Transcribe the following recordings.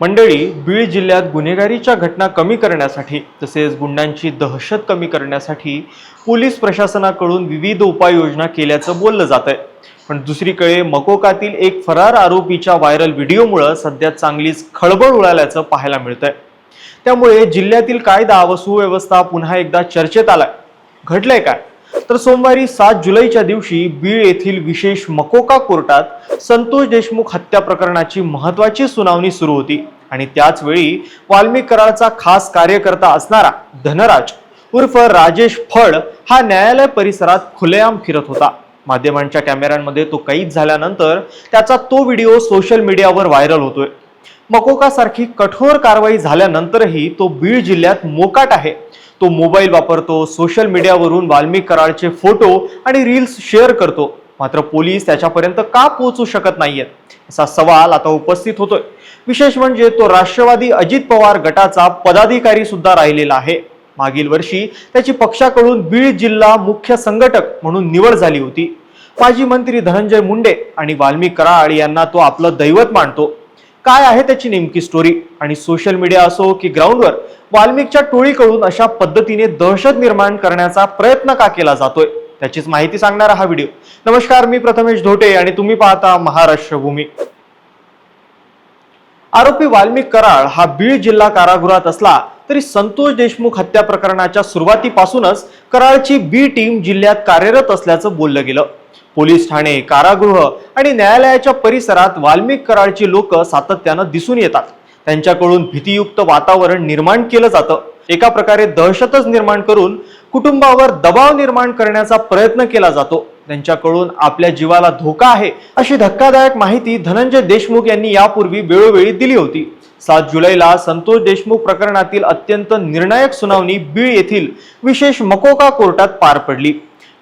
मंडळी बीड जिल्ह्यात गुन्हेगारीच्या घटना कमी करण्यासाठी तसेच गुंडांची दहशत कमी करण्यासाठी पोलीस प्रशासनाकडून विविध उपाययोजना केल्याचं बोललं जात आहे. पण दुसरीकडे मकोकातील एक फरार आरोपीच्या व्हायरल व्हिडिओमुळं सध्या चांगलीच खळबळ उडाल्याचं पाहायला मिळतंय. त्यामुळे जिल्ह्यातील कायदा व सुव्यवस्था पुन्हा एकदा चर्चेत आलाय. घडलंय काय? तर सोमवारी सात जुलैच्या दिवशी बीड येथील विशेष मकोका कोर्टात संतोष देशमुख हत्या प्रकरणाची महत्वाची सुनावणी सुरू होती. आणि त्याच वेळी कराडचा खास कार्यकर्ता असणारा धनराज उर्फ राजेश फड हा न्यायालय परिसरात खुलेआम फिरत होता. माध्यमांच्या कॅमेऱ्यांमध्ये तो कैद झाल्यानंतर त्याचा तो व्हिडिओ सोशल मीडियावर व्हायरल होतोय. मकोका सारखी कठोर कारवाई झाल्यानंतरही तो बीड जिल्ह्यात मोकाट आहे. तो मोबाईल वापरतो सोशल मीडियावरून वाल्मिक कराडचे फोटो आणि रील्स शेअर करतो. मात्र पोलीस त्याच्यापर्यंत का पोहोचू शकत नाहीयेत? असा सवाल आता उपस्थित होतोय. विशेष म्हणजे तो राष्ट्रवादी अजित पवार गटाचा पदाधिकारी सुद्धा राहिलेला आहे. मागील वर्षी त्याची पक्षाकडून बीड जिल्हा मुख्य संघटक म्हणून निवड झाली होती. माजी मंत्री धनंजय मुंडे आणि वाल्मिक कराड यांना तो आपलं दैवत मानतो. काय आहे त्याची नेमकी स्टोरी आणि सोशल मीडिया असो की ग्राउंडवर वाल्मिकच्या टोळीकडून अशा पद्धतीने दहशत निर्माण करण्याचा प्रयत्न का केला जातोय? त्याचीच माहिती सांगणारा हा व्हिडिओ नमस्कार मी प्रथमेश धोटे आणि तुम्ही पाहता महाराष्ट्र भूमी. आरोपी वाल्मिक कराळ हा बीड जिल्हा कारागृहात असला तरी संतोष देशमुख हत्या प्रकरणाच्या सुरुवातीपासूनच कराळची बी टीम जिल्ह्यात कार्यरत असल्याचं बोललं गेलं. पोलीस ठाणे कारागृह आणि न्यायालयाच्या परिसरात वाल्मिक कराळची लोक सातत्यानं दिसून येतात. त्यांच्याकडून भीतीयुक्त वातावरण निर्माण केलं जातं. एका प्रकारे दहशतच निर्माण करून कुटुंबावर दबाव निर्माण करण्याचा प्रयत्न केला जातो. त्यांच्याकडून आपल्या जीवाला धोका आहे अशी धक्कादायक माहिती धनंजय देशमुख यांनी यापूर्वी वेळोवेळी दिली होती. सात जुलैला संतोष देशमुख प्रकरणातील अत्यंत निर्णायक सुनावणी बीड येथील विशेष मकोका कोर्टात पार पडली.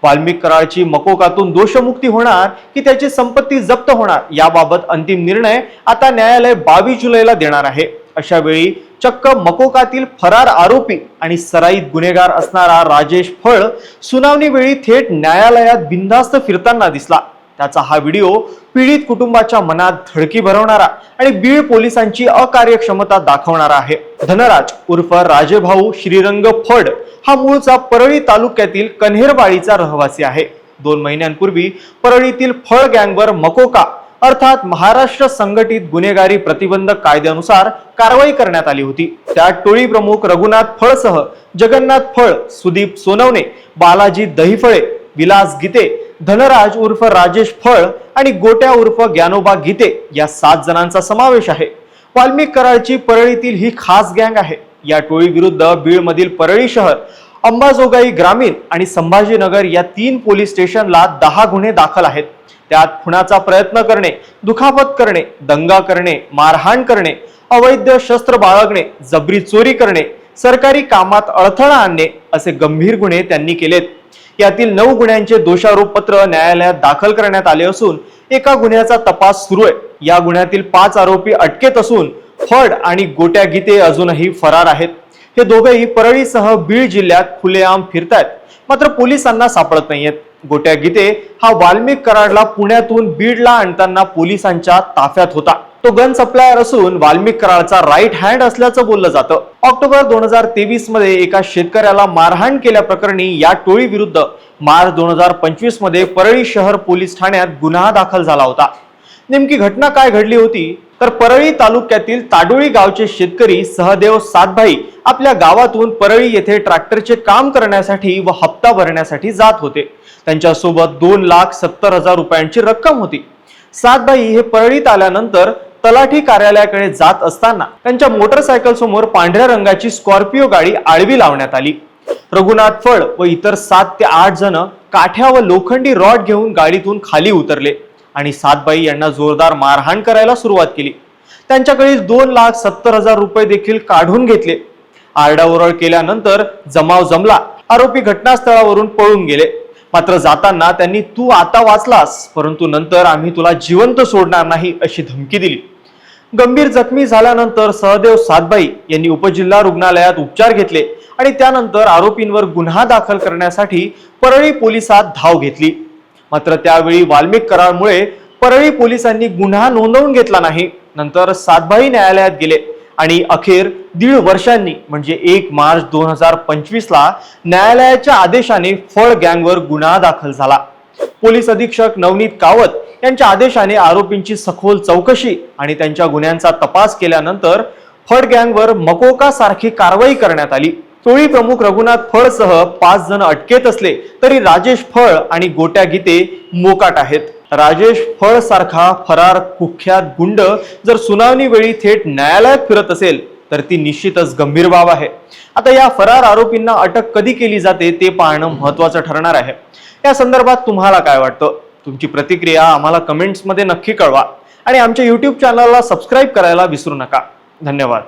वाल्मिक कराळची मकोकातून दोषमुक्ती होणार की त्याची संपत्ती जप्त होणार याबाबत अंतिम निर्णय आता न्यायालय बावीस जुलैला देणार आहे. अशा वेळी चक्क मकोकातील फरार आरोपी आणि सराईत गुन्हेगार असणारा राजेश फळ सुनावणीवेळी थेट न्यायालयात बिनधास्त फिरताना दिसला. त्याचा हा व्हिडिओ पीडित कुटुंबाच्या मनात धडकी भरवणारा आणि बीड पोलिसांची अकार्यक्षमता दाखवणारा आहे. धनराज उर्फ राजेभाऊ श्रीरंग फड हा मूळचा परळी तालुक्यातील कन्हेरबाळीचा रहिवासी आहे. दोन महिन्यांपूर्वी परळीतील फळ गँगवर मकोका अर्थात महाराष्ट्र संघटित गुन्हेगारी प्रतिबंधक कायद्यानुसार कारवाई करण्यात आली होती. त्यात टोळी प्रमुख रघुनाथ फळसह जगन्नाथ फळ सुदीप सोनवणे बालाजी दहिफळे विलास गीते धनराज उर्फ राजेश फळ आणि गोट्या उर्फ ज्ञानोबा गीते या सात जणांचा समावेश आहे. वाल्मिक कराळची परळीतील ही खास गँग आहे. या टोळीविरुद्ध बीडमधील परळी शहर अंबाजोगाई ग्रामीण आणि संभाजीनगर या तीन पोलीस स्टेशनला दहा गुन्हे दाखल आहेत. त्यात खुनाचा प्रयत्न करणे दुखापत करणे दंगा करणे मारहाण करणे अवैध शस्त्र बाळगणे जबरी चोरी करणे सरकारी कामात अडथळा आणणे असे गंभीर गुन्हे त्यांनी केलेत. यातील नऊ गुन्ह्यांचे दोषारोप पत्र न्यायालयात दाखल करण्यात आले असून एका गुन्ह्याचा तपास सुरू आहे. या गुन्ह्यातील पाच आरोपी अटकेत असून फड आणि गोट्या गीते अजूनही फरार आहेत. हे दोघेही परळीसह बीड जिल्ह्यात खुलेआम फिरतायत. मात्र पोलिसांना सापडत नाहीयेत. गोट्या गीते हा वाल्मिक कराडला पुण्यातून बीडला आणताना पोलिसांच्या ताफ्यात होता. तो गन सप्लायर असून वाल्मिक कराडचा राईट हँड असल्याचं बोललं जातं. ऑक्टोबर दोन हजार तेवीसमध्ये एका शेतकऱ्याला मारहाण केल्याप्रकरणी या टोळीविरुद्ध मार्च दोन हजार पंचवीसमध्ये परळी शहर पोलीस ठाण्यात गुन्हा दाखल झाला होता. नेमकी घटना काय घडली होती? तर परळी तालुक्यातील ताडोळी गावचे शेतकरी सहदेव सातभाई आपल्या गावातून परळी येथे ट्रॅक्टरचे काम करण्यासाठी व हप्ता भरण्यासाठी जात होते. त्यांच्यासोबत दोन लाख सत्तर हजार रुपयांची रक्कम होती. सातभाई हे परळीत आल्यानंतर तलाठी कार्यालयाकडे जात असताना त्यांच्या मोटरसायकल समोर पांढऱ्या रंगाची स्कॉर्पिओ गाडी आळवी लावण्यात आली. रघुनाथ फळ व इतर सात ते आठ जण काठ्या व लोखंडी रॉड घेऊन गाडीतून खाली उतरले. आणि सातबाई यांना जोरदार मारहाण करायला सुरुवात केली. त्यांच्याकडील दोन लाख सत्तर हजार रुपये देखील काढून घेतले. आरडाओरड केल्यानंतर जमाव जमला. आरोपी घटनास्थळावरून पळून गेले. मात्र जाताना त्यांनी तू आता वाचलास परंतु नंतर आम्ही तुला जिवंत सोडणार नाही अशी धमकी दिली. गंभीर जखमी झाल्यानंतर सहदेव सातबाई यांनी उपजिल्हा रुग्णालयात उपचार घेतले आणि त्यानंतर आरोपींवर गुन्हा दाखल करण्यासाठी परळी पोलिसात धाव घेतली. मात्र त्यावेळी वाल्मिक करारमुळे परळी पोलिसांनी गुन्हा नोंदवून घेतला नाही. नंतर सातभाई न्यायालयात गेले आणि अखेर दीड वर्षांनी म्हणजे एक मार्च दोन हजार पंचवीस ला न्यायालयाच्या आदेशाने फळ गँगवर गुन्हा दाखल झाला. पोलीस अधीक्षक नवनीत कावत यांच्या आदेशाने आरोपींची सखोल चौकशी आणि त्यांच्या गुन्ह्यांचा तपास केल्यानंतर फड गँगवर मकोका सारखी कारवाई करण्यात आली. टोळी प्रमुख रघुनाथ फळसह पाच जण अटकेत असले तरी राजेश फळ आणि गोट्या गीते मोकाट आहेत. राजेश फळ सारखा फरार कुख्यात गुंड जर सुनावणी वेळी थेट न्यायालयात फिरत असेल तर ती निश्चितच गंभीर बाब आहे. आता या फरार आरोपींना अटक कधी केली जाते ते पाहणं महत्वाचं ठरणार आहे. या संदर्भात तुम्हाला काय वाटतं? तुमची प्रतिक्रिया आम्हाला कमेंट्समध्ये नक्की कळवा आणि आमच्या युट्यूब चॅनलला सबस्क्राईब करायला विसरू नका. धन्यवाद.